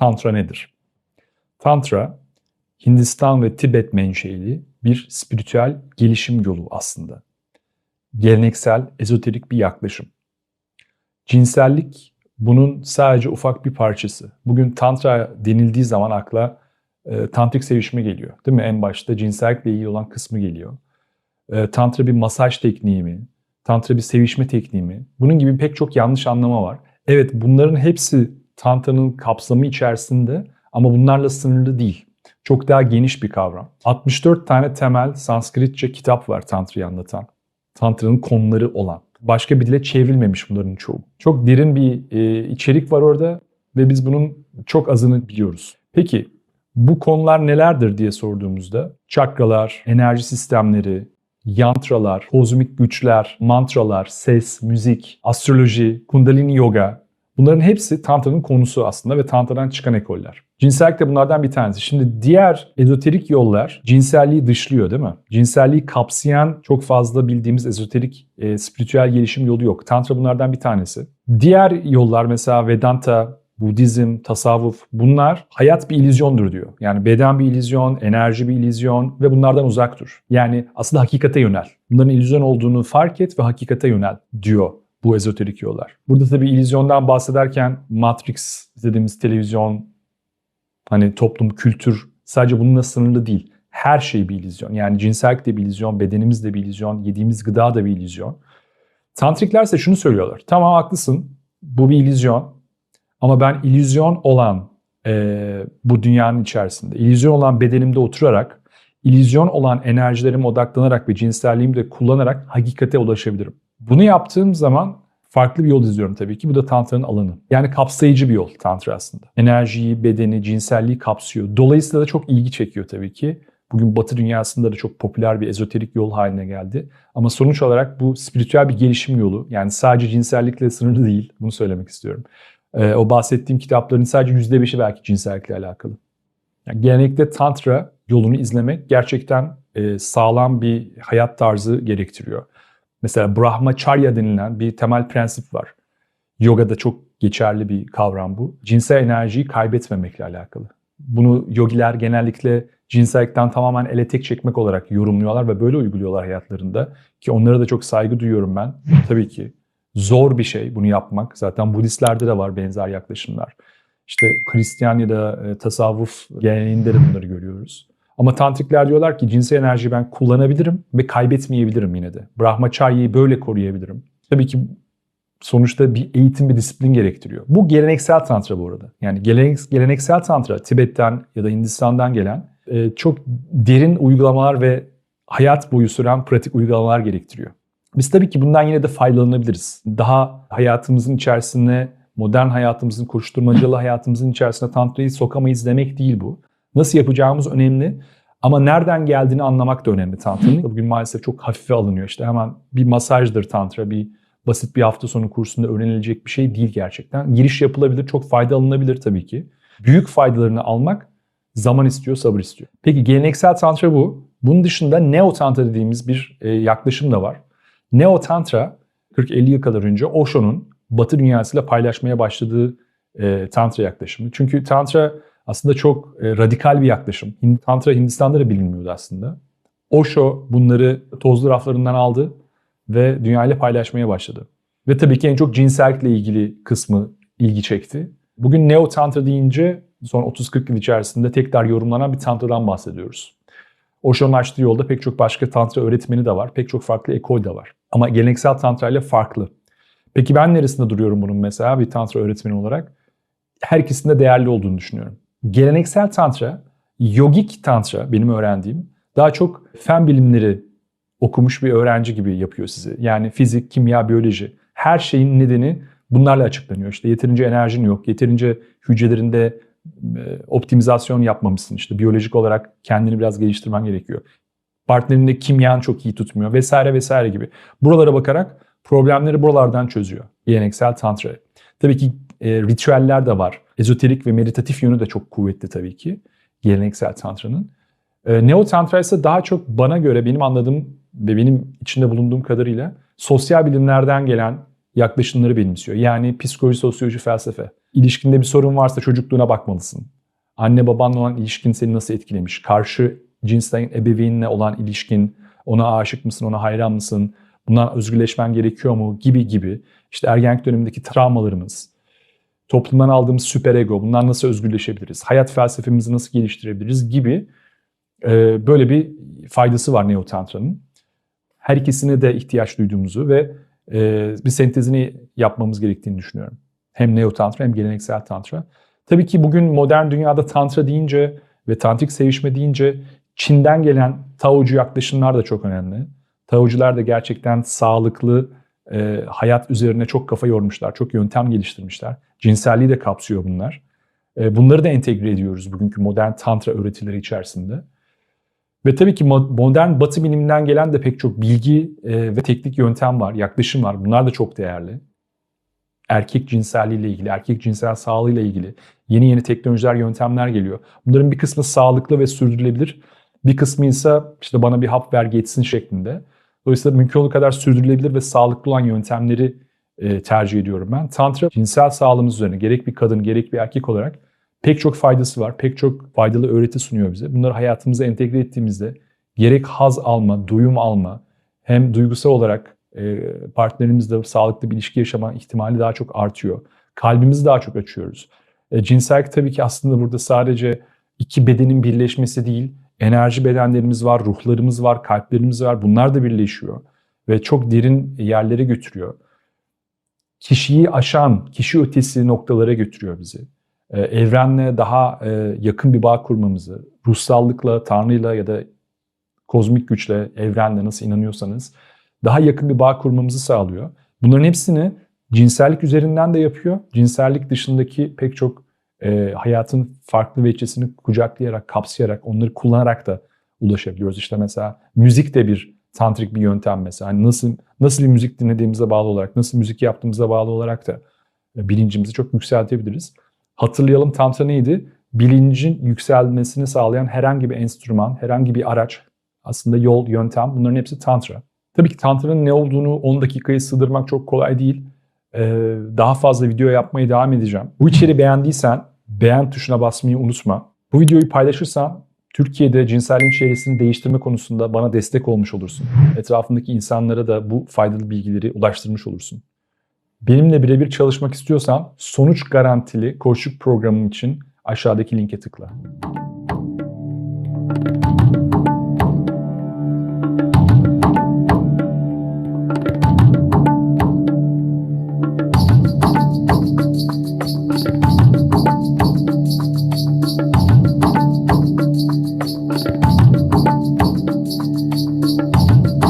Tantra nedir? Tantra, Hindistan ve Tibet menşeili bir spiritüel gelişim yolu aslında. Geleneksel, ezoterik bir yaklaşım. Cinsellik bunun sadece ufak bir parçası. Bugün tantra denildiği zaman akla e, tantrik sevişme geliyor. Değil mi? En başta cinsellikle ilgili olan kısmı geliyor. E, tantra bir masaj tekniği mi? Tantra bir sevişme tekniği mi? Bunun gibi pek çok yanlış anlama var. Evet bunların hepsi tantranın kapsamı içerisinde ama bunlarla sınırlı değil. Çok daha geniş bir kavram. 64 tane temel Sanskritçe kitap var Tantra'yı anlatan. Tantra'nın konuları olan. Başka bir dile çevrilmemiş bunların çoğu. Çok derin bir e, içerik var orada ve biz bunun çok azını biliyoruz. Peki bu konular nelerdir diye sorduğumuzda çakralar, enerji sistemleri, yantralar, kozmik güçler, mantralar, ses, müzik, astroloji, kundalini yoga bunların hepsi Tantra'nın konusu aslında ve Tantra'dan çıkan ekoller. Cinsellik de bunlardan bir tanesi. Şimdi diğer ezoterik yollar cinselliği dışlıyor değil mi? Cinselliği kapsayan çok fazla bildiğimiz ezoterik e, spiritüel gelişim yolu yok. Tantra bunlardan bir tanesi. Diğer yollar mesela Vedanta, Budizm, tasavvuf bunlar hayat bir illüzyondur diyor. Yani beden bir illüzyon, enerji bir illüzyon ve bunlardan uzak dur. Yani aslında hakikate yönel. Bunların illüzyon olduğunu fark et ve hakikate yönel diyor bu ezoterik yollar. Burada tabii illüzyondan bahsederken Matrix dediğimiz televizyon, hani toplum, kültür sadece bununla sınırlı değil. Her şey bir illüzyon. Yani cinsellik de bir illüzyon, bedenimiz de bir illüzyon, yediğimiz gıda da bir illüzyon. Tantrikler ise şunu söylüyorlar. Tamam haklısın, bu bir illüzyon. Ama ben illüzyon olan e, bu dünyanın içerisinde, illüzyon olan bedenimde oturarak, illüzyon olan enerjilerime odaklanarak ve cinselliğimi de kullanarak hakikate ulaşabilirim. Bunu yaptığım zaman farklı bir yol izliyorum tabii ki. Bu da Tantra'nın alanı. Yani kapsayıcı bir yol Tantra aslında. Enerjiyi, bedeni, cinselliği kapsıyor. Dolayısıyla da çok ilgi çekiyor tabii ki. Bugün Batı dünyasında da çok popüler bir ezoterik yol haline geldi. Ama sonuç olarak bu spiritüel bir gelişim yolu. Yani sadece cinsellikle sınırlı değil. Bunu söylemek istiyorum. Ee, o bahsettiğim kitapların sadece %5'i belki cinsellikle alakalı. Yani gelenekte Tantra yolunu izlemek gerçekten e, sağlam bir hayat tarzı gerektiriyor. Mesela Brahmacharya denilen bir temel prensip var. Yoga'da çok geçerli bir kavram bu. Cinsel enerjiyi kaybetmemekle alakalı. Bunu yogiler genellikle cinsellikten tamamen ele tek çekmek olarak yorumluyorlar ve böyle uyguluyorlar hayatlarında. Ki onlara da çok saygı duyuyorum ben. Tabii ki zor bir şey bunu yapmak. Zaten Budistlerde de var benzer yaklaşımlar. İşte Hristiyan ya da e, tasavvuf geleneğinde de bunları görüyoruz. Ama tantrikler diyorlar ki cinsel enerjiyi ben kullanabilirim ve kaybetmeyebilirim yine de. Brahmacharya'yı böyle koruyabilirim. Tabii ki sonuçta bir eğitim, bir disiplin gerektiriyor. Bu geleneksel tantra bu arada. Yani geleneksel tantra Tibet'ten ya da Hindistan'dan gelen e, çok derin uygulamalar ve hayat boyu süren pratik uygulamalar gerektiriyor. Biz tabii ki bundan yine de faydalanabiliriz. Daha hayatımızın içerisine, modern hayatımızın, koşturmacalı hayatımızın içerisine tantrayı sokamayız demek değil bu. Nasıl yapacağımız önemli. Ama nereden geldiğini anlamak da önemli tantranın. Bugün maalesef çok hafife alınıyor. İşte hemen bir masajdır tantra, bir basit bir hafta sonu kursunda öğrenilecek bir şey değil gerçekten. Giriş yapılabilir, çok fayda alınabilir tabii ki. Büyük faydalarını almak zaman istiyor, sabır istiyor. Peki geleneksel tantra bu. Bunun dışında neo tantra dediğimiz bir e, yaklaşım da var. Neo Tantra 40-50 yıl kadar önce Osho'nun Batı dünyasıyla paylaşmaya başladığı e, Tantra yaklaşımı. Çünkü Tantra aslında çok e, radikal bir yaklaşım. Tantra Hindistan'da da bilinmiyordu aslında. Osho bunları tozlu raflarından aldı ve dünyayla paylaşmaya başladı. Ve tabii ki en çok cinsellikle ilgili kısmı ilgi çekti. Bugün Neo Tantra deyince son 30-40 yıl içerisinde tekrar yorumlanan bir tantradan bahsediyoruz. Osho'nun açtığı yolda pek çok başka tantra öğretmeni de var. Pek çok farklı ekol de var. Ama geleneksel tantra ile farklı. Peki ben neresinde duruyorum bunun mesela bir tantra öğretmeni olarak? Her ikisinde değerli olduğunu düşünüyorum. Geleneksel tantra, yogik tantra benim öğrendiğim daha çok fen bilimleri okumuş bir öğrenci gibi yapıyor sizi. Yani fizik, kimya, biyoloji her şeyin nedeni bunlarla açıklanıyor. İşte yeterince enerjin yok, yeterince hücrelerinde e, optimizasyon yapmamışsın. İşte biyolojik olarak kendini biraz geliştirmen gerekiyor. Partnerinde kimyan çok iyi tutmuyor vesaire vesaire gibi. Buralara bakarak problemleri buralardan çözüyor. Geleneksel tantra. Tabii ki e, ritüeller de var. Ezoterik ve meditatif yönü de çok kuvvetli tabii ki geleneksel tantranın. E, Neo tantra ise daha çok bana göre benim anladığım ve benim içinde bulunduğum kadarıyla sosyal bilimlerden gelen yaklaşımları benimsiyor. Yani psikoloji, sosyoloji, felsefe. İlişkinde bir sorun varsa çocukluğuna bakmalısın. Anne babanla olan ilişkin seni nasıl etkilemiş? Karşı cinsten ebeveynle olan ilişkin, ona aşık mısın, ona hayran mısın? Bundan özgürleşmen gerekiyor mu? Gibi gibi. İşte ergenlik dönemindeki travmalarımız, toplumdan aldığımız süper ego, bundan nasıl özgürleşebiliriz? Hayat felsefemizi nasıl geliştirebiliriz gibi e, böyle bir faydası var Neo Tantra'nın. Her ikisine de ihtiyaç duyduğumuzu ve e, bir sentezini yapmamız gerektiğini düşünüyorum. Hem Neo Tantra hem geleneksel Tantra. Tabii ki bugün modern dünyada Tantra deyince ve tantrik sevişme deyince Çin'den gelen Taocu yaklaşımlar da çok önemli. Taocular da gerçekten sağlıklı e, hayat üzerine çok kafa yormuşlar, çok yöntem geliştirmişler. Cinselliği de kapsıyor bunlar. E, bunları da entegre ediyoruz bugünkü modern tantra öğretileri içerisinde. Ve tabii ki modern batı biliminden gelen de pek çok bilgi e, ve teknik yöntem var, yaklaşım var. Bunlar da çok değerli. Erkek cinselliği ile ilgili, erkek cinsel sağlığı ile ilgili yeni yeni teknolojiler, yöntemler geliyor. Bunların bir kısmı sağlıklı ve sürdürülebilir. Bir kısmı ise işte bana bir hap ver geçsin şeklinde. Dolayısıyla mümkün olduğu kadar sürdürülebilir ve sağlıklı olan yöntemleri e, tercih ediyorum ben. Tantra cinsel sağlığımız üzerine gerek bir kadın gerek bir erkek olarak pek çok faydası var. Pek çok faydalı öğreti sunuyor bize. Bunları hayatımıza entegre ettiğimizde gerek haz alma, duyum alma hem duygusal olarak e, partnerimizle sağlıklı bir ilişki yaşama ihtimali daha çok artıyor. Kalbimizi daha çok açıyoruz. E, cinsellik tabii ki aslında burada sadece iki bedenin birleşmesi değil, enerji bedenlerimiz var, ruhlarımız var, kalplerimiz var. Bunlar da birleşiyor ve çok derin yerlere götürüyor. Kişiyi aşan, kişi ötesi noktalara götürüyor bizi. Ee, evrenle daha e, yakın bir bağ kurmamızı, ruhsallıkla, Tanrı'yla ya da kozmik güçle, evrenle nasıl inanıyorsanız daha yakın bir bağ kurmamızı sağlıyor. Bunların hepsini cinsellik üzerinden de yapıyor. Cinsellik dışındaki pek çok e, hayatın farklı veçesini kucaklayarak, kapsayarak, onları kullanarak da ulaşabiliyoruz. İşte mesela müzik de bir tantrik bir yöntem mesela. Hani nasıl nasıl bir müzik dinlediğimize bağlı olarak, nasıl müzik yaptığımıza bağlı olarak da e, bilincimizi çok yükseltebiliriz. Hatırlayalım tantra neydi? Bilincin yükselmesini sağlayan herhangi bir enstrüman, herhangi bir araç, aslında yol, yöntem bunların hepsi tantra. Tabii ki tantranın ne olduğunu 10 dakikaya sığdırmak çok kolay değil. Ee, daha fazla video yapmaya devam edeceğim. Bu içeriği beğendiysen beğen tuşuna basmayı unutma. Bu videoyu paylaşırsan Türkiye'de cinselliğin çevresini değiştirme konusunda bana destek olmuş olursun. Etrafındaki insanlara da bu faydalı bilgileri ulaştırmış olursun. Benimle birebir çalışmak istiyorsan sonuç garantili koçluk programım için aşağıdaki linke tıkla.